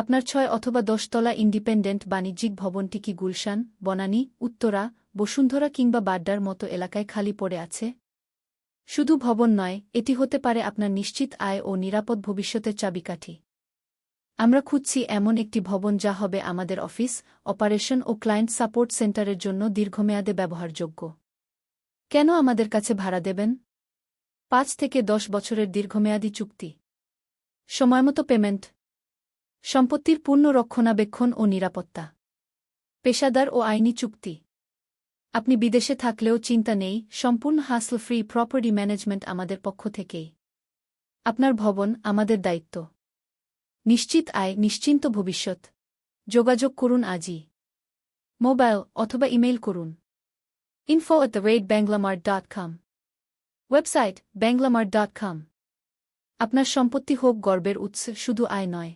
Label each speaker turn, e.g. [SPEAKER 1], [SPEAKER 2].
[SPEAKER 1] আপনার ছয় অথবা দশতলা ইন্ডিপেন্ডেন্ট বাণিজ্যিক ভবনটি কি গুলশান, বনানী, উত্তরা, বসুন্ধরা কিংবা বাড্ডার মতো এলাকায় খালি পড়ে আছে? শুধু ভবন নয়, এটি হতে পারে আপনার নিশ্চিত আয় ও নিরাপদ ভবিষ্যতের চাবিকাঠি। আমরা খুঁজছি এমন একটি ভবন যা হবে আমাদের অফিস, অপারেশন ও ক্লায়েন্ট সাপোর্ট সেন্টারের জন্য দীর্ঘমেয়াদে ব্যবহারযোগ্য। কেন আমাদের কাছে ভাড়া দেবেন? পাঁচ থেকে দশ বছরের দীর্ঘমেয়াদী চুক্তি। সময়মতো পেমেন্ট। সম্পত্তির পূর্ণ রক্ষণাবেক্ষণ ও নিরাপত্তা। পেশাদার ও আইনি চুক্তি। আপনি বিদেশে থাকলেও চিন্তা নেই, সম্পূর্ণ হাসল ফ্রি প্রপার্টি ম্যানেজমেন্ট আমাদের পক্ষ থেকেই। আপনার ভবন আমাদের দায়িত্ব। নিশ্চিত আয়, নিশ্চিন্ত ভবিষ্যৎ। যোগাযোগ করুন আজই। মোবাইল অথবা ইমেইল করুন। Info at the rate banglamart dot com website Banglamart dot com আপনার সম্পত্তি হোক গর্বের উৎস, শুধু আয় নয়।